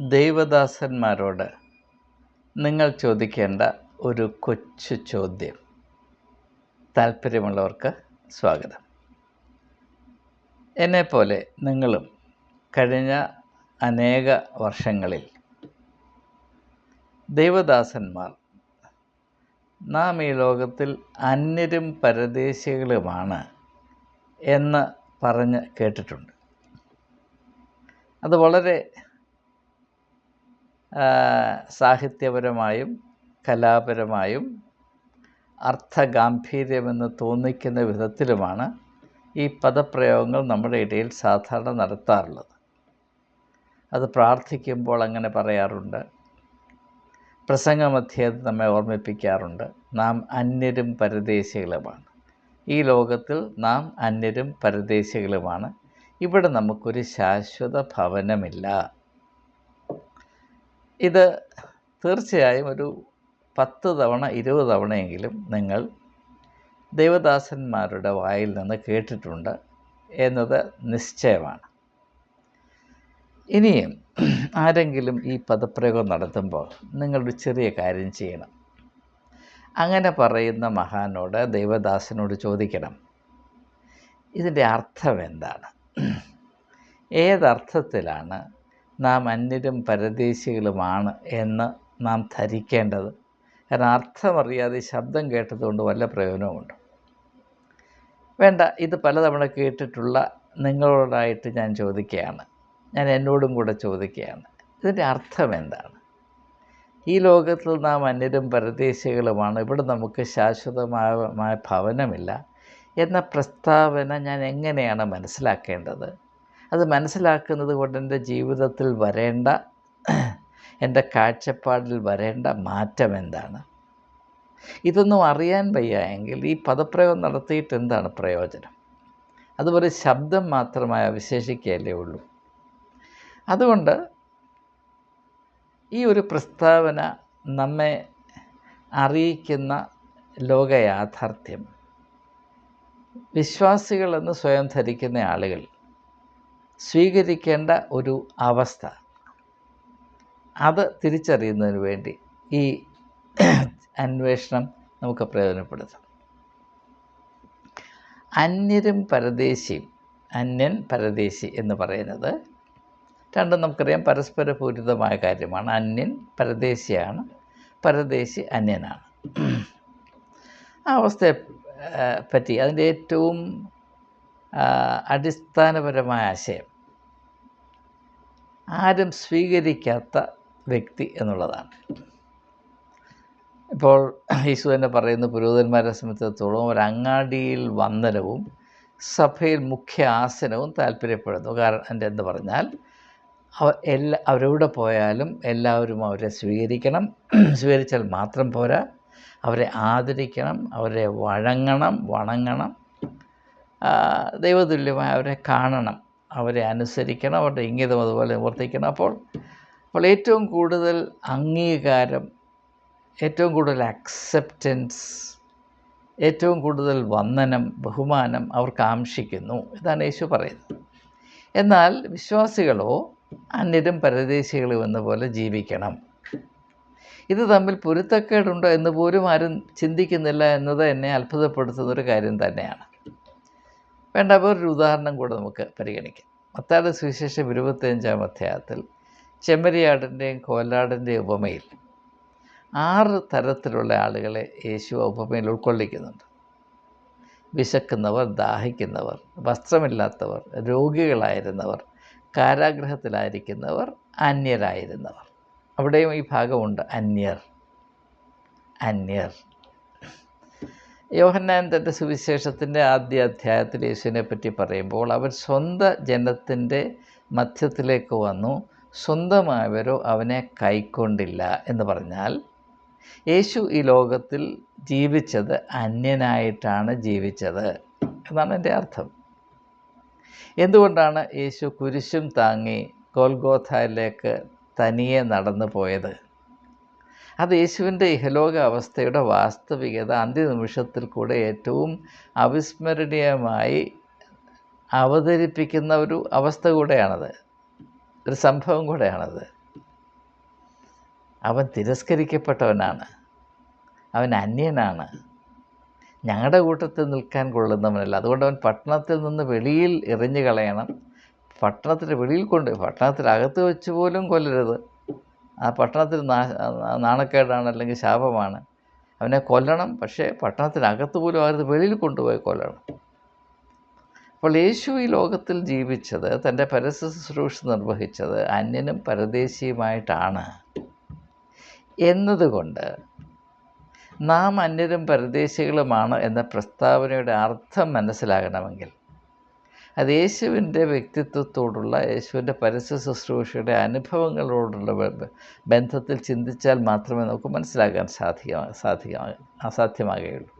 ദൈവദാസന്മാരോട് നിങ്ങൾ ചോദിക്കേണ്ട ഒരു കൊച്ചു ചോദ്യം. താല്പര്യമുള്ളവർക്ക് സ്വാഗതം. എന്നെപ്പോലെ നിങ്ങളും കഴിഞ്ഞ അനേക വർഷങ്ങളിൽ ദൈവദാസന്മാർ നാം ഈ ലോകത്തിൽ അന്യരും പരദേശികളുമാണ് എന്ന് പറഞ്ഞ് കേട്ടിട്ടുണ്ട്. അത് വളരെ സാഹിത്യപരമായും കലാപരമായും അർത്ഥഗാംഭീര്യമെന്ന് തോന്നിക്കുന്ന വിധത്തിലുമാണ് ഈ പദപ്രയോഗങ്ങൾ നമ്മുടെ ഇടയിൽ സാധാരണ നടത്താറുള്ളത്. അത് പ്രാർത്ഥിക്കുമ്പോൾ അങ്ങനെ പറയാറുണ്ട്. പ്രസംഗമധ്യേ നമ്മെ ഓർമ്മിപ്പിക്കാറുണ്ട്. നാം അന്യരും പരദേശികളുമാണ്. ഈ ലോകത്തിൽ നാം അന്യരും പരദേശികളുമാണ്. ഇവിടെ നമുക്കൊരു ശാശ്വത ഭവനമില്ല. ഇത് തീർച്ചയായും ഒരു പത്ത് തവണ ഇരുപത് തവണയെങ്കിലും നിങ്ങൾ ദൈവദാസന്മാരുടെ വായിൽ നിന്ന് കേട്ടിട്ടുണ്ട് എന്നത് നിശ്ചയമാണ്. ഇനിയും ആരെങ്കിലും ഈ പദപ്രയോഗം നടത്തുമ്പോൾ നിങ്ങളൊരു ചെറിയ കാര്യം ചെയ്യണം. അങ്ങനെ പറയുന്ന മഹാനോട് ദൈവദാസനോട് ചോദിക്കണം. ഇതിന്റെ അർത്ഥം എന്താണ്? ഏതർത്ഥത്തിലാണ് നാം അന്യരും പരദേശികളുമാണ് എന്ന് നാം ധരിക്കേണ്ടത്. കാരണം അർത്ഥമറിയാതെ ശബ്ദം കേട്ടതുകൊണ്ട് വല്ല പ്രയോജനവുമുണ്ട്. വേണ്ട ഇത് പലതവണ കേട്ടിട്ടുള്ള നിങ്ങളോടായിട്ട് ഞാൻ ചോദിക്കുകയാണ് ഞാൻ എന്നോടും കൂടെ ചോദിക്കുകയാണ് ഇതിന്റെ അർത്ഥം എന്താണ്? ഈ ലോകത്തിൽ നാം അന്യരും പരദേശികളുമാണ്. ഇവിടെ നമുക്ക് ശാശ്വതമായ ഭവനമില്ല. എന്ന പ്രസ്താവന ഞാൻ എങ്ങനെയാണ് മനസ്സിലാക്കേണ്ടത്? അത് മനസ്സിലാക്കുന്നത് കൊണ്ട് എന്റെ ജീവിതത്തിൽ വരേണ്ട എന്റെ കാഴ്ചപ്പാടിൽ വരേണ്ട മാറ്റം എന്താണ്? ഇതൊന്നും അറിയാൻ വയ്യ എങ്കിൽ ഈ പദപ്രയോഗം നടത്തിയിട്ട് എന്താണ് പ്രയോജനം? അതുപോലെ ശബ്ദം മാത്രമായി അവശേഷിക്കുകയല്ലേ ഉള്ളൂ. അതുകൊണ്ട് ഈ ഒരു പ്രസ്താവന നമ്മെ അറിയിക്കുന്ന ലോകയാഥാർത്ഥ്യം. വിശ്വാസികളെന്ന് സ്വയം ധരിക്കുന്ന ആളുകൾ സ്വീകരിക്കേണ്ട ഒരു അവസ്ഥ. അത് തിരിച്ചറിയുന്നതിന് വേണ്ടി ഈ അന്വേഷണം നമുക്ക് പ്രയോജനപ്പെടുത്താം. അന്യരും പരദേശിയും അന്യൻ പരദേശി എന്ന് പറയുന്നത് രണ്ടും നമുക്കറിയാം പരസ്പര പൂരിതമായ കാര്യമാണ്. അന്യൻ പരദേശിയാണ് പരദേശി അന്യനാണ്. ആ അവസ്ഥയെ പറ്റി അതിന്റെ ഏറ്റവും അടിസ്ഥാനപരമായ ആശയം. ആരും സ്വീകരിക്കാത്ത വ്യക്തി എന്നുള്ളതാണ്. ഇപ്പോൾ യേശു തന്നെ പറയുന്ന പുരോഹിതന്മാരെ സംബന്ധിച്ചിടത്തോളം ഒരു അങ്ങാടിയിൽ വന്ദനവും സഭയിൽ മുഖ്യ ആസനവും താല്പര്യപ്പെടുന്നു. കാരണം എന്ന് പറഞ്ഞാൽ അവ എല്ലാ അവരെവിടെ പോയാലും എല്ലാവരും അവരെ സ്വീകരിക്കണം. സ്വീകരിച്ചാൽ മാത്രം പോരാ. അവരെ ആദരിക്കണം അവരെ വഴങ്ങണം വണങ്ങണം. ദൈവതുല്യമായി അവരെ കാണണം. അവരെ അനുസരിക്കണം അവരുടെ ഇംഗിതം അതുപോലെ നിവർത്തിക്കണം. അപ്പോൾ അപ്പോൾ ഏറ്റവും കൂടുതൽ അംഗീകാരം ഏറ്റവും കൂടുതൽ അക്സെപ്റ്റൻസ് ഏറ്റവും കൂടുതൽ വന്ദനം ബഹുമാനം അവർക്ക് ആംഷിക്കുന്നു ഇതാണ് യേശു പറയുന്നത്. എന്നാൽ വിശ്വാസികളോ അന്യരും പരദേശികളും എന്ന പോലെ ജീവിക്കണം. ഇത് തമ്മിൽ പൊരുത്തക്കേടുണ്ടോ എന്ന് പോലും ആരും ചിന്തിക്കുന്നില്ല എന്നത് എന്നെ അത്ഭുതപ്പെടുത്തുന്ന ഒരു കാര്യം തന്നെയാണ്. വേണ്ട വേറൊരു ഉദാഹരണം കൂടെ നമുക്ക് പരിഗണിക്കാം. മത്താട് സുവിശേഷം ഇരുപത്തിയഞ്ചാം അധ്യായത്തിൽ ചെമ്മരിയാടിന്റെയും കോലാടിന്റെയും ഉപമയിൽ ആറ് തരത്തിലുള്ള ആളുകളെ യേശു ഉപമയിൽ ഉൾക്കൊള്ളിക്കുന്നുണ്ട്. വിശക്കുന്നവർ ദാഹിക്കുന്നവർ വസ്ത്രമില്ലാത്തവർ രോഗികളായിരുന്നവർ കാരാഗ്രഹത്തിലായിരിക്കുന്നവർ അന്യരായിരുന്നവർ. അവിടെയും ഈ ഭാഗമുണ്ട് അന്യർ. അന്യർ. യോഹന്നാൻ തന്റെ സുവിശേഷത്തിന്റെ ആദ്യ അധ്യായത്തിൽ യേശുവിനെ പറ്റി പറയുമ്പോൾ അവർ സ്വന്തം ജനത്തിന്റെ മധ്യത്തിലേക്ക് വന്നു. സ്വന്തമായവരോ അവനെ കൈക്കൊണ്ടില്ല എന്ന് പറഞ്ഞാൽ യേശു ഈ ലോകത്തിൽ ജീവിച്ചത് അന്യനായിട്ടാണ് ജീവിച്ചത് എന്നാണ് എന്റെ അർത്ഥം. എന്തുകൊണ്ടാണ് യേശു കുരിശും താങ്ങി ഗോൽഗോഥയിലേക്ക് തനിയെ നടന്നു പോയത്? അത് യേശുവിന്റെ ഇഹലോക അവസ്ഥയുടെ വാസ്തവികത അന്ത്യനിമിഷത്തിൽ കൂടെ ഏറ്റവും അവിസ്മരണീയമായി അവതരിപ്പിക്കുന്ന ഒരു അവസ്ഥ കൂടെയാണത്. ഒരു സംഭവം കൂടെയാണത്. അവൻ തിരസ്കരിക്കപ്പെട്ടവനാണ്. അവൻ അന്യനാണ്. ഞങ്ങളുടെ കൂട്ടത്തിൽ നിൽക്കാൻ കൊള്ളുന്നവനല്ല. അതുകൊണ്ട് അവൻ പട്ടണത്തിൽ നിന്ന് വെളിയിൽ എറിഞ്ഞു കളയണം. പട്ടണത്തിന് വെളിയിൽ കൊണ്ട് പട്ടണത്തിനകത്ത് വെച്ച് പോലും കൊല്ലരുത്. ആ പട്ടണത്തിൽ നാണക്കേടാണ് അല്ലെങ്കിൽ ശാപമാണ്. അവനെ കൊല്ലണം പക്ഷേ പട്ടണത്തിനകത്ത് പോലും ആരും വെളിയിൽ കൊണ്ടുപോയി കൊല്ലണം. അപ്പോൾ യേശു ഈ ലോകത്തിൽ ജീവിച്ചത് തന്റെ പരസ്യ ശുശ്രൂഷ നിർവഹിച്ചത് അന്യനും പരദേശിയുമായിട്ടാണ്. എന്നതുകൊണ്ട് നാം അന്യരും പരദേശികളുമാണ് എന്ന പ്രസ്താവനയുടെ അർത്ഥം മനസ്സിലാകണമെങ്കിൽ അത് യേശുവിന്റെ വ്യക്തിത്വത്തോടുള്ള യേശുവിന്റെ പരസ്യ ശുശ്രൂഷയുടെ അനുഭവങ്ങളോടുള്ള ബന്ധത്തിൽ ചിന്തിച്ചാൽ മാത്രമേ നമുക്ക് മനസ്സിലാക്കാൻ സാധിക്ക സാധിക്കാ അസാധ്യമാകുകയുള്ളൂ.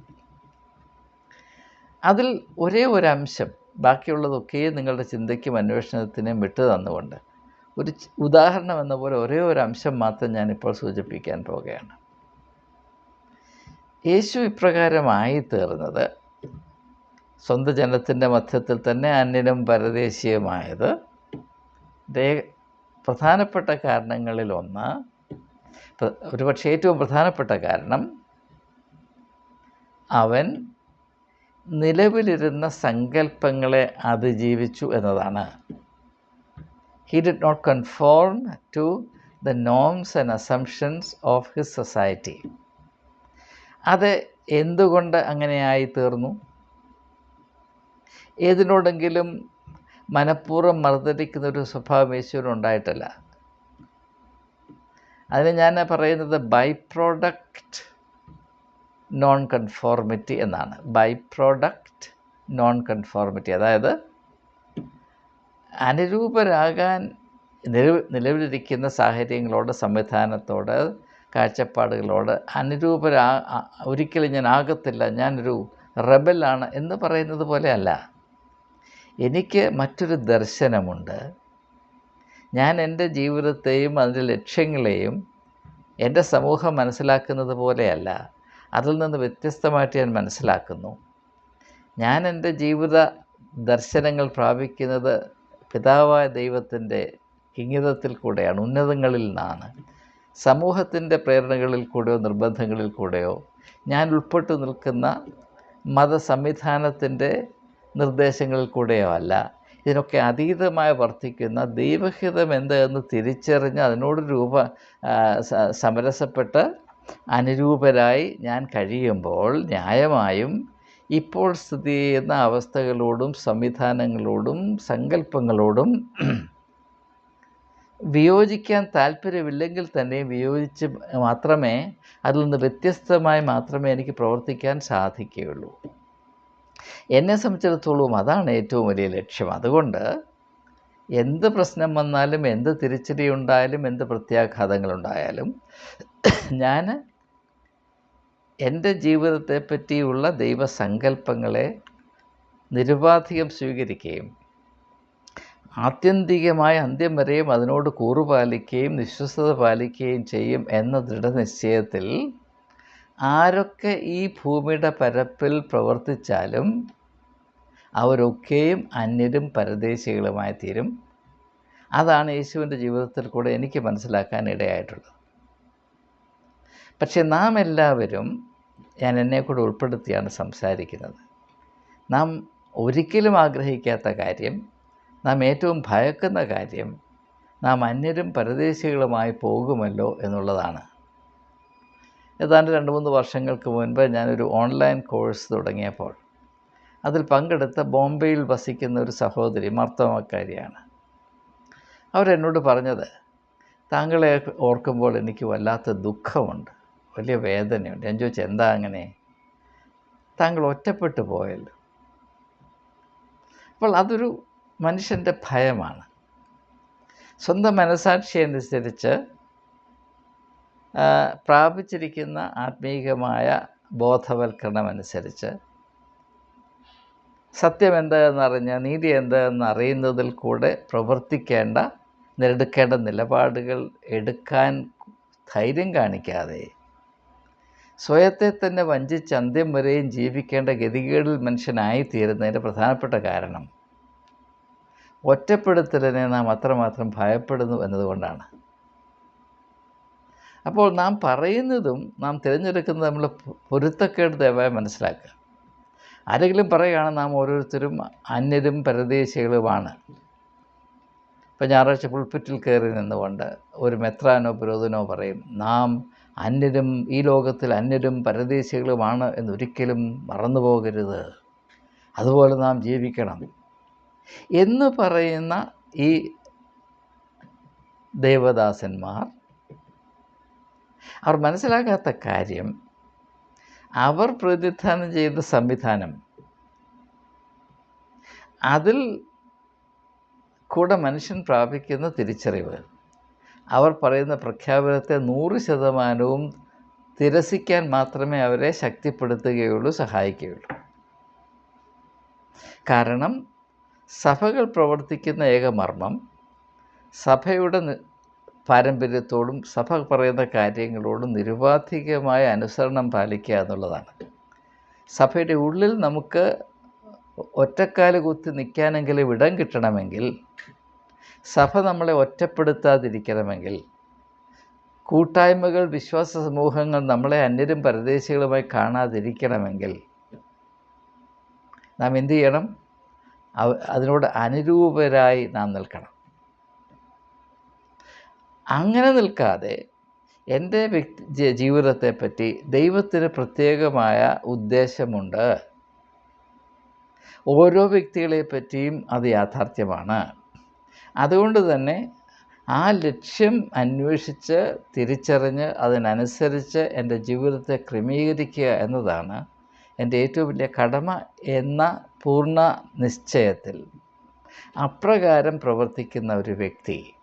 അതിൽ ഒരേ ഒരു അംശം ബാക്കിയുള്ളതൊക്കെ നിങ്ങളുടെ ചിന്തയ്ക്കും അന്വേഷണത്തിനും വിട്ടു തന്നുകൊണ്ട് ഒരു ഉദാഹരണം എന്ന പോലെ ഒരേ ഒരു അംശം മാത്രം ഞാനിപ്പോൾ സൂചിപ്പിക്കാൻ പോവുകയാണ്. യേശു ഇപ്രകാരമായി തീർന്നത് സ്വന്തം ജനത്തിന്റെ മധ്യത്തിൽ തന്നെ അന്യനും പരദേശീയമായത്. പ്രധാനപ്പെട്ട കാരണങ്ങളിലൊന്ന് ഒരുപക്ഷെ ഏറ്റവും പ്രധാനപ്പെട്ട കാരണം അവൻ നിലവിലിരുന്ന സങ്കല്പങ്ങളെ അതിജീവിച്ചു എന്നതാണ്. He did not conform to the norms and assumptions of his society അത് എന്തുകൊണ്ട് അങ്ങനെയായി തീർന്നു? ഏതിനോടെങ്കിലും മനഃപൂർവം മർദ്ദരിക്കുന്ന ഒരു സ്വഭാവം യേശുവിനുണ്ടായിട്ടല്ല അതിന് ഞാൻ പറയുന്നത് ബൈ പ്രോഡക്റ്റ് നോൺ കൺഫോർമിറ്റി എന്നാണ്. ബൈ പ്രോഡക്റ്റ് നോൺ കൺഫോർമിറ്റി അതായത് അനുരൂപരാകാൻ നിലവ് നിലവിലിരിക്കുന്ന സാഹചര്യങ്ങളോട് സംവിധാനത്തോട് കാഴ്ചപ്പാടുകളോട് അനുരൂപരാ ഒരിക്കലും ഞാൻ ആകത്തില്ല. ഞാനൊരു റബലാണ് എന്ന് പറയുന്നത് പോലെയല്ല എനിക്ക് മറ്റൊരു ദർശനമുണ്ട്. ഞാൻ എന്റെ ജീവിതത്തെയും അതിന്റെ ലക്ഷ്യങ്ങളെയും എന്റെ സമൂഹം മനസ്സിലാക്കുന്നത് പോലെയല്ല അതിൽ നിന്ന് വ്യത്യസ്തമായിട്ട് ഞാൻ മനസ്സിലാക്കുന്നു. ഞാൻ എന്റെ ജീവിത ദർശനങ്ങൾ പ്രാപിക്കുന്നത് പിതാവായ ദൈവത്തിന്റെ ഇംഗിതത്തിൽ കൂടെയാണ് ഉന്നതങ്ങളിൽ നിന്നാണ്. സമൂഹത്തിന്റെ പ്രേരണകളിൽ കൂടെയോ നിർബന്ധങ്ങളിൽ കൂടെയോ ഞാൻ ഉൾപ്പെട്ടു നിൽക്കുന്ന മതസംവിധാനത്തിന്റെ നിർദ്ദേശങ്ങളിൽ കൂടെയോ അല്ല. ഇതിനൊക്കെ അതീതമായി വർത്തിക്കുന്ന ദൈവഹിതം എന്ത് എന്ന് തിരിച്ചറിഞ്ഞ് അതിനോട് രൂപ സമരസപ്പെട്ട് അനുരൂപരായി ഞാൻ കഴിയുമ്പോൾ ന്യായമായും ഇപ്പോൾ സ്ഥിതി ചെയ്യുന്ന അവസ്ഥകളോടും സംവിധാനങ്ങളോടും സങ്കല്പങ്ങളോടും വിയോജിക്കാൻ താല്പര്യമില്ലെങ്കിൽ തന്നെ വിയോജിച്ച് മാത്രമേ അതിൽ നിന്ന് വ്യത്യസ്തമായി മാത്രമേ എനിക്ക് പ്രവർത്തിക്കാൻ സാധിക്കുകയുള്ളൂ. എന്നെ സംബന്ധിച്ചിടത്തോളം അതാണ് ഏറ്റവും വലിയ ലക്ഷ്യം. അതുകൊണ്ട് എന്ത് പ്രശ്നം വന്നാലും എന്ത് തിരിച്ചടി ഉണ്ടായാലും എന്ത് പ്രത്യാഘാതങ്ങളുണ്ടായാലും ഞാൻ എന്റെ ജീവിതത്തെ പറ്റിയുള്ള ദൈവസങ്കല്പങ്ങളെ നിരുപാധികം സ്വീകരിക്കുകയും ആത്യന്തികമായ അന്ത്യം വരെയും അതിനോട് കൂറുപാലിക്കുകയും വിശ്വസത പാലിക്കുകയും ചെയ്യും എന്ന ദൃഢനിശ്ചയത്തിൽ ആരൊക്കെ ഈ ഭൂമിയുടെ പരപ്പിൽ പ്രവർത്തിച്ചാലും അവരൊക്കെയും അന്യരും പരദേശികളുമായി തീരും. അതാണ് യേശുവിന്റെ ജീവിതത്തിൽ കൂടെ എനിക്ക് മനസ്സിലാക്കാൻ ഇടയായിട്ടുള്ളത്. പക്ഷേ നാം എല്ലാവരും ഞാൻ എന്നെ കൂടെ ഉൾപ്പെടുത്തിയാണ് സംസാരിക്കുന്നത്. നാം ഒരിക്കലും ആഗ്രഹിക്കാത്ത കാര്യം നാം ഏറ്റവും ഭയക്കുന്ന കാര്യം നാം അന്യരും പരദേശികളുമായി പോകുമല്ലോ എന്നുള്ളതാണ്. ഏതാണ്ട് രണ്ട് മൂന്ന് വർഷങ്ങൾക്ക് മുൻപ് ഞാനൊരു ഓൺലൈൻ കോഴ്സ് തുടങ്ങിയപ്പോൾ അതിൽ പങ്കെടുത്ത ബോംബെയിൽ വസിക്കുന്ന ഒരു സഹോദരി മർത്തമക്കാരിയാണ്. അവരെന്നോട് പറഞ്ഞത് താങ്കളെ ഓർക്കുമ്പോൾ എനിക്ക് വല്ലാത്ത ദുഃഖമുണ്ട് വലിയ വേദനയുണ്ട്. ഞാൻ ചോദിച്ചു എന്താ അങ്ങനെ? താങ്കൾ ഒറ്റപ്പെട്ടു പോയല്ലോ. അപ്പോൾ അതൊരു മനുഷ്യന്റെ ഭയമാണ്. സ്വന്തം മനസാക്ഷി അനുസരിച്ച് പ്രാപിച്ചിരിക്കുന്ന ആത്മീകമായ ബോധവൽക്കരണം അനുസരിച്ച് സത്യം എന്താണെന്നറിഞ്ഞ് നീതി എന്താണെന്ന് അറിയുന്നതിൽ കൂടെ പ്രവർത്തിക്കേണ്ട നേടുക്കേണ്ട നിലപാടുകൾ എടുക്കാൻ ധൈര്യം കാണിക്കാതെ സ്വയത്തെ തന്നെ വഞ്ചിച്ച് അന്ത്യം വരെയും ജീവിക്കേണ്ട ഗതികേടിൽ മനുഷ്യനായി തീരുന്നതിന്റെ പ്രധാനപ്പെട്ട കാരണം ഒറ്റപ്പെടുത്തലിനെ നാം അത്രമാത്രം ഭയപ്പെടുന്നു എന്നതുകൊണ്ടാണ്. അപ്പോൾ നാം പറയുന്നതും നാം തിരഞ്ഞെടുക്കുന്നത് നമ്മൾ പൊരുത്തക്കേട് ദയവായി മനസ്സിലാക്കുക. ആരെങ്കിലും പറയുകയാണ് നാം ഓരോരുത്തരും അന്യരും പരദേശികളുമാണ്. ഇപ്പം ഞായറാഴ്ച പുൾപ്പിറ്റിൽ കയറി നിന്നുകൊണ്ട് ഒരു മെത്രാനോ പുരോധനോ പറയും നാം അന്യരും ഈ ലോകത്തിൽ അന്യരും പരദേശികളുമാണ് എന്നൊരിക്കലും മറന്നു പോകരുത്. അതുപോലെ നാം ജീവിക്കണം. എന്ന് പറയുന്ന ഈ ദേവദാസന്മാർ അവർ മനസ്സിലാക്കാത്ത കാര്യം അവർ പ്രതിനിധാനം ചെയ്ത സംവിധാനം അതിൽ കൂടെ മനുഷ്യൻ പ്രാപിക്കുന്ന തിരിച്ചറിവ്. അവർ പറയുന്ന പ്രഖ്യാപനത്തെ നൂറ് ശതമാനവും തിരസിക്കാൻ മാത്രമേ അവരെ ശക്തിപ്പെടുത്തുകയുള്ളൂ സഹായിക്കുകയുള്ളൂ. കാരണം സഭകൾ പ്രവർത്തിക്കുന്ന ഏകമർമ്മം സഭയുടെ നി- പാരമ്പര്യത്തോടും സഭ പറയുന്ന കാര്യങ്ങളോടും നിരുപാധികമായ അനുസരണം പാലിക്കുക എന്നുള്ളതാണ്. സഭയുടെ ഉള്ളിൽ നമുക്ക് ഒറ്റക്കാൽ കുത്തി നിൽക്കാനെങ്കിലും ഇടം കിട്ടണമെങ്കിൽ സഭ നമ്മളെ ഒറ്റപ്പെടുത്താതിരിക്കണമെങ്കിൽ കൂട്ടായ്മകൾ വിശ്വാസ സമൂഹങ്ങൾ നമ്മളെ അന്യരും പരദേശികളുമായി കാണാതിരിക്കണമെങ്കിൽ നാം എന്തു ചെയ്യണം? അതിനോട് അനുരൂപരായി നാം നിൽക്കണം. അങ്ങനെ നിൽക്കാതെ എന്റെ വ്യക്തി ജീവിതത്തെപ്പറ്റി ദൈവത്തിന് പ്രത്യേകമായ ഉദ്ദേശമുണ്ട്. ഓരോ വ്യക്തികളെ പറ്റിയും അത് യാഥാർത്ഥ്യമാണ്. അതുകൊണ്ട് തന്നെ ആ ലക്ഷ്യം അന്വേഷിച്ച് തിരിച്ചറിഞ്ഞ് അതിനനുസരിച്ച് എന്റെ ജീവിതത്തെ ക്രമീകരിക്കുക എന്നതാണ് എന്റെ ഏറ്റവും വലിയ കടമ എന്ന പൂർണ നിശ്ചയത്തിൽ അപ്രകാരം പ്രവർത്തിക്കുന്ന ഒരു വ്യക്തി.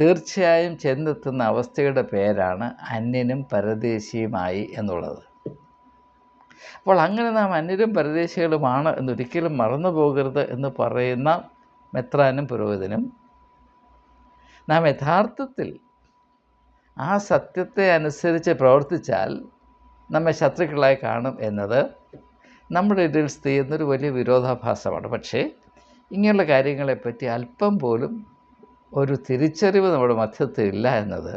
തീർച്ചയായും ചെന്നെത്തുന്ന അവസ്ഥയുടെ പേരാണ് അന്യനും പരദേശിയുമായി എന്നുള്ളത്. അപ്പോൾ അങ്ങനെ നാം അന്യരും പരദേശികളുമാണ് എന്നൊരിക്കലും മറന്നു പോകരുത് എന്ന് പറയുന്ന മെത്രാനും പുരോഹിതനും നാം യഥാർത്ഥത്തിൽ ആ സത്യത്തെ അനുസരിച്ച് പ്രവർത്തിച്ചാൽ നമ്മെ ശത്രുക്കളായി കാണും എന്നത് നമ്മുടെ ഇടയിൽ ചെയ്യുന്നൊരു വലിയ വിരോധാഭാസമാണ്. പക്ഷേ ഇങ്ങനെയുള്ള കാര്യങ്ങളെപ്പറ്റി അല്പം പോലും ഒരു തിരിച്ചറിവ് നമ്മുടെ മധ്യത്തിൽ ഇല്ല എന്നത്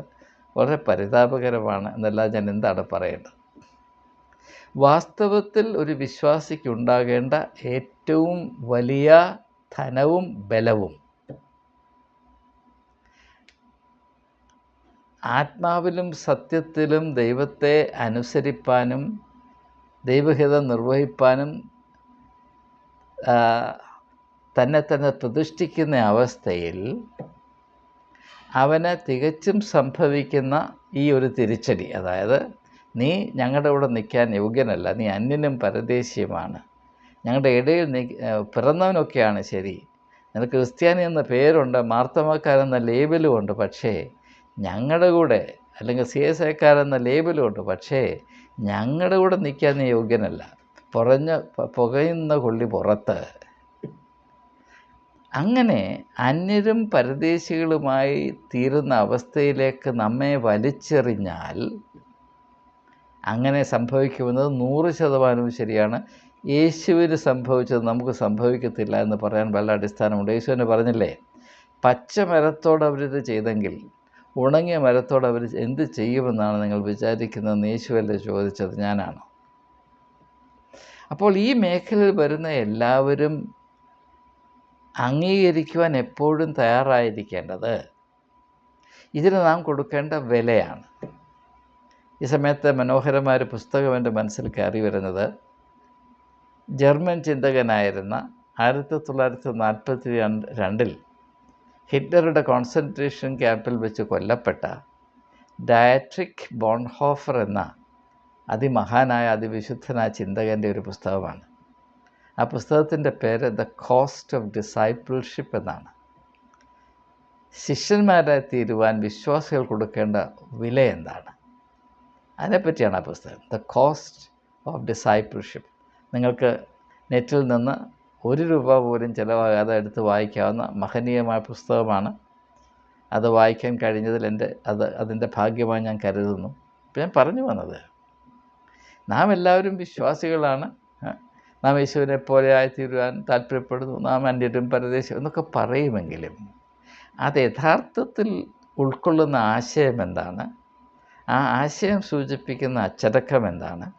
വളരെ പരിതാപകരമാണ് എന്നല്ലാതെ ഞാൻ എന്താണ് പറയേണ്ടത്. വാസ്തവത്തിൽ ഒരു വിശ്വാസിക്കുണ്ടാകേണ്ട ഏറ്റവും വലിയ ധനവും ബലവും ആത്മാവിലും സത്യത്തിലും ദൈവത്തെ അനുസരിപ്പാനും ദൈവഹിതം നിർവഹിപ്പാനും തന്നെ തന്നെ പ്രതിഷ്ഠിക്കുന്ന അവസ്ഥയിൽ അവന് തികച്ചും സംഭവിക്കുന്ന ഈ ഒരു തിരിച്ചടി അതായത് നീ ഞങ്ങളുടെ കൂടെ നിൽക്കാൻ യോഗ്യനല്ല നീ അന്യനും പരദേശിയുമാണ്. ഞങ്ങളുടെ ഇടയിൽ നീ പിറന്നവനൊക്കെയാണ് ശരി. നിനക്ക് ക്രിസ്ത്യാനി എന്ന പേരുണ്ട് മാർത്തമക്കാരെന്ന ലേബലും ഉണ്ട് പക്ഷേ ഞങ്ങളുടെ കൂടെ അല്ലെങ്കിൽ സി എസ് ഐക്കാരെന്ന ലേബലും ഉണ്ട് പക്ഷേ ഞങ്ങളുടെ കൂടെ നിൽക്കാൻ നീ യോഗ്യനല്ല. പുറഞ്ഞ പുകയുന്ന കൊള്ളി പുറത്ത്. അങ്ങനെ അന്യരും പരദേശികളുമായി തീരുന്ന അവസ്ഥയിലേക്ക് നമ്മെ വലിച്ചെറിഞ്ഞാൽ അങ്ങനെ സംഭവിക്കുമെന്നത് നൂറ് ശതമാനവും ശരിയാണ്. യേശുവിന് സംഭവിച്ചത് നമുക്ക് സംഭവിക്കത്തില്ല എന്ന് പറയാൻ വല്ല അടിസ്ഥാനമുണ്ട്. യേശു തന്നെ പറഞ്ഞില്ലേ പച്ച മരത്തോട് ചെയ്തെങ്കിൽ ഉണങ്ങിയ മരത്തോട് അവർ എന്ത് ചെയ്യുമെന്നാണ് നിങ്ങൾ വിചാരിക്കുന്നതെന്ന് യേശുവല്ലേ ചോദിച്ചത്? ഞാനാണ്? അപ്പോൾ ഈ മേഖലയിൽ വരുന്ന എല്ലാവരും അംഗീകരിക്കുവാൻ എപ്പോഴും തയ്യാറായിരിക്കേണ്ടത് ഇതിന് നാം കൊടുക്കേണ്ട വിലയാണ്. ഈ സമയത്ത് മനോഹരമായൊരു പുസ്തകം എന്റെ മനസ്സിൽ കയറി വരുന്നത്. ജർമ്മൻ ചിന്തകനായിരുന്ന ആയിരത്തി തൊള്ളായിരത്തി നാൽപ്പത്തി രണ്ട് രണ്ടിൽ ഹിറ്റ്ലറുടെ കോൺസെൻട്രേഷൻ ക്യാമ്പിൽ വെച്ച് കൊല്ലപ്പെട്ട ഡയട്രിക് ബോൺഹോഫർ എന്ന അതിമഹാനായ അതിവിശുദ്ധനായ ചിന്തകന്റെ ഒരു പുസ്തകമാണ്. ആ പുസ്തകത്തിന്റെ പേര് ദ കോസ്റ്റ് ഓഫ് ഡിസൈപ്പിൾഷിപ്പ് എന്നാണ്. ശിഷ്യന്മാരായി തീരുവാൻ വിശ്വാസികൾ കൊടുക്കേണ്ട വില എന്താണ്? അതിനെപ്പറ്റിയാണ് ആ പുസ്തകം. The cost of discipleship. നിങ്ങൾക്ക് നെറ്റിൽ നിന്ന് ഒരു രൂപ പോലും ചിലവാകാതെ എടുത്ത് വായിക്കാവുന്ന മഹനീയമായ പുസ്തകമാണ്. അത് വായിക്കാൻ കഴിഞ്ഞതിൽ എന്റെ അത് അതിന്റെ ഭാഗ്യമായി ഞാൻ കരുതുന്നു. ഇപ്പം ഞാൻ പറഞ്ഞു വന്നത്. നാം എല്ലാവരും വിശ്വാസികളാണ്. നാം യേശുവിനെ പോലെ ആയിത്തീരുവാൻ താല്പര്യപ്പെടുന്നു നാം അന്യരും പരദേശം എന്നൊക്കെ പറയുമെങ്കിലും അത് യഥാർത്ഥത്തിൽ ഉൾക്കൊള്ളുന്ന ആശയം എന്താണ്? ആ ആശയം സൂചിപ്പിക്കുന്ന അച്ചടക്കം എന്താണ്?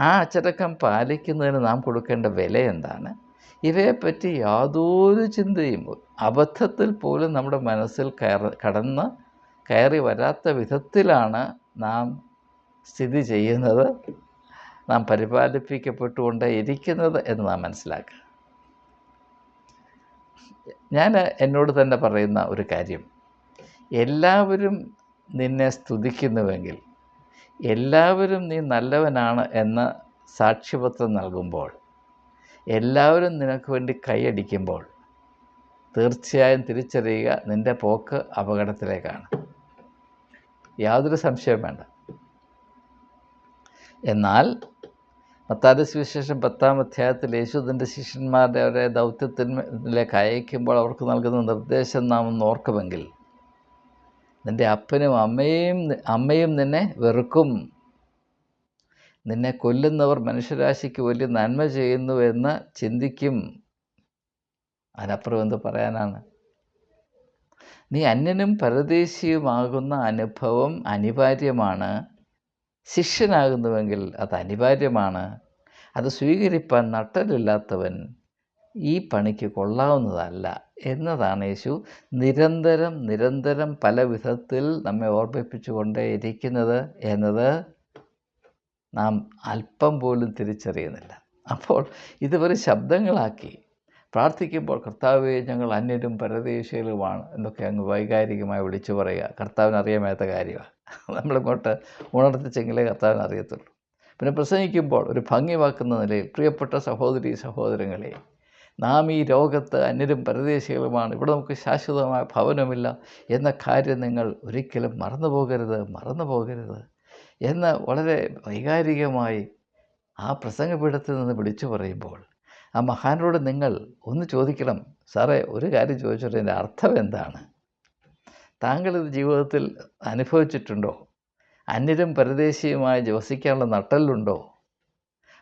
ആ അച്ചടക്കം പാലിക്കുന്നതിന് നാം കൊടുക്കേണ്ട വില എന്താണ്? ഇവയെപ്പറ്റി യാതൊരു ചിന്തയും അബദ്ധത്തിൽ പോലും നമ്മുടെ മനസ്സിൽ കയറി കടന്ന് കയറി വരാത്ത വിധത്തിലാണ് നാം സ്ഥിതി ചെയ്യുന്നത്. നാം പരിപാലിപ്പിക്കപ്പെട്ടുകൊണ്ട് ഇരിക്കുന്നത് എന്ന് നാം മനസ്സിലാക്കുക. ഞാൻ എന്നോട് തന്നെ പറയുന്ന ഒരു കാര്യം. എല്ലാവരും നിന്നെ സ്തുതിക്കുന്നുവെങ്കിൽ എല്ലാവരും നീ നല്ലവനാണ് എന്ന സാക്ഷ്യപത്രം നൽകുമ്പോൾ എല്ലാവരും നിനക്ക് വേണ്ടി കൈയടിക്കുമ്പോൾ തീർച്ചയായും തിരിച്ചറിയുക നിന്റെ പോക്ക് അപകടത്തിലേക്കാണ്. യാതൊരു സംശയം വേണ്ട. എന്നാൽ മത്താരുടെ സുവിശേഷം പത്താം അധ്യായത്തിൽ യേശു ശിഷ്യന്മാരുടെ അവരെ ദൗത്യത്തിലേക്ക് അയക്കുമ്പോൾ അവർക്ക് നൽകുന്ന നിർദ്ദേശം നാം ഒന്ന് ഓർക്കുമെങ്കിൽ നിന്റെ അപ്പനും അമ്മയും അമ്മയും നിന്നെ വെറുക്കും. നിന്നെ കൊല്ലുന്നവർ മനുഷ്യരാശിക്ക് വലിയ നന്മ ചെയ്യുന്നു എന്ന് ചിന്തിക്കും. അതിനപ്പുറം എന്ത് പറയാനാണ്? നീ അന്യനും പരദേശിയുമാകുന്ന അനുഭവം അനിവാര്യമാണ്. ശിഷ്യനാകുന്നുവെങ്കിൽ അത് അനിവാര്യമാണ്. അത് സ്വീകരിപ്പാൻ നട്ടലില്ലാത്തവൻ ഈ പണിക്ക് കൊള്ളാവുന്നതല്ല എന്നതാണ് യേശു നിരന്തരം നിരന്തരം പല വിധത്തിൽ നമ്മെ ഓർമ്മിപ്പിച്ചുകൊണ്ടേ ഇരിക്കുന്നത് എന്നത് നാം അല്പം പോലും തിരിച്ചറിയുന്നില്ല. അപ്പോൾ ഇത് വെറും ശബ്ദങ്ങളാക്കി പ്രാർത്ഥിക്കുമ്പോൾ കർത്താവെ ഞങ്ങൾ അന്യരും പരദേശികളുമാണ് എന്നൊക്കെ അങ്ങ് വൈകാരികമായി വിളിച്ചു പറയുക. കർത്താവിന് അറിയാമേത്ത കാര്യമാണ് നമ്മളിങ്ങോട്ട് ഉണർത്തിച്ചെങ്കിലേ കർത്താവിന് അറിയത്തുള്ളൂ. പിന്നെ പ്രസംഗിക്കുമ്പോൾ ഒരു ഭംഗിവാക്കുന്ന നിലയിൽ പ്രിയപ്പെട്ട സഹോദരി സഹോദരങ്ങളെ നാം ഈ ലോകത്ത് അന്യരും പരദേശികളുമാണ്. ഇവിടെ നമുക്ക് ശാശ്വതമായ ഭവനമില്ല എന്ന കാര്യം നിങ്ങൾ ഒരിക്കലും മറന്നു പോകരുത് മറന്നു പോകരുത് എന്ന് വളരെ വൈകാരികമായി ആ പ്രസംഗപീഠത്തിൽ നിന്ന് വിളിച്ചു പറയുമ്പോൾ ആ മഹാനോട് നിങ്ങൾ ഒന്ന് ചോദിക്കണം. സാറേ ഒരു കാര്യം ചോദിച്ചോട്ടെ. എന്റെ അർത്ഥം എന്താണ്? താങ്കൾ ഇത് ജീവിതത്തിൽ അനുഭവിച്ചിട്ടുണ്ടോ? അന്യരും പരദേശിയുമായി വസിക്കാനുള്ള നട്ടലുണ്ടോ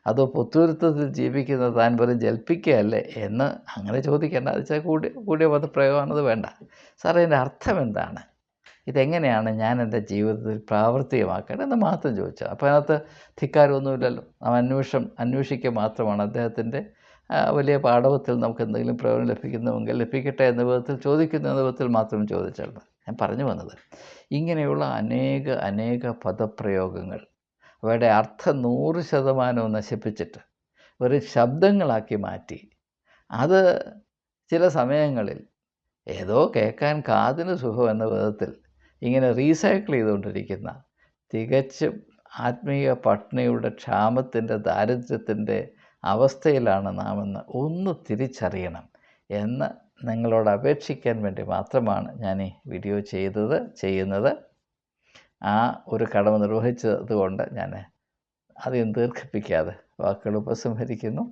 അതോ പൊത്തുരുത്തത്തിൽ ജീവിക്കുന്ന താൻ വെറും ജൽപ്പിക്കുകയല്ലേ എന്ന് അങ്ങനെ ചോദിക്കേണ്ട. അത് വെച്ചാൽ കൂടിയ കൂടിയ പദപ്രയോഗമാണത് വേണ്ട. സാറേ എന്റെ അർത്ഥം എന്താണ്? ഇതെങ്ങനെയാണ് ഞാൻ എന്റെ ജീവിതത്തിൽ പ്രാവർത്തികമാക്കേണ്ടത് എന്ന് മാത്രം ചോദിച്ചത് അപ്പോൾ അതിനകത്ത് ധിക്കാരമൊന്നുമില്ലല്ലോ. നാം അന്വേഷണം അന്വേഷിക്കുക മാത്രമാണ് അദ്ദേഹത്തിന്റെ വലിയ പാഠവത്തിൽ നമുക്ക് എന്തെങ്കിലും പ്രയോജനം ലഭിക്കുന്നുവെങ്കിൽ ലഭിക്കട്ടെ എന്ന വിധത്തിൽ ചോദിക്കുന്ന വിധത്തിൽ മാത്രം ചോദിച്ചാൽ മതി. ഞാൻ പറഞ്ഞു വന്നത് ഇങ്ങനെയുള്ള അനേക അനേക പദപ്രയോഗങ്ങൾ അവയുടെ അർത്ഥം നൂറ് ശതമാനവും നശിപ്പിച്ചിട്ട് ഒരു ശബ്ദങ്ങളാക്കി മാറ്റി അത് ചില സമയങ്ങളിൽ ഏതോ കേൾക്കാൻ കാതിന് സുഖം എന്ന വിധത്തിൽ ഇങ്ങനെ റീസൈക്കിൾ ചെയ്തുകൊണ്ടിരിക്കുന്ന തികച്ചും ആത്മീയ പട്നയുടെ ക്ഷാമത്തിന്റെ ദാരിദ്ര്യത്തിന്റെ അവസ്ഥയിലാണ് നാമെന്ന് ഒന്ന് തിരിച്ചറിയണം എന്ന് നിങ്ങളോട് അപേക്ഷിക്കാൻ വേണ്ടി മാത്രമാണ് ഞാൻ ഈ വീഡിയോ ചെയ്തത് ചെയ്യുന്നത്. ആ ഒരു കടമ നിർവഹിച്ചത് കൊണ്ട് ഞാൻ അധികം ദീർഘിപ്പിക്കാതെ വാക്കുകൾ ഉപസംഹരിക്കുന്നു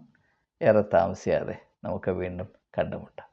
ഏറെ താമസിയാതെ നമുക്ക് വീണ്ടും കണ്ടുമുട്ടാം.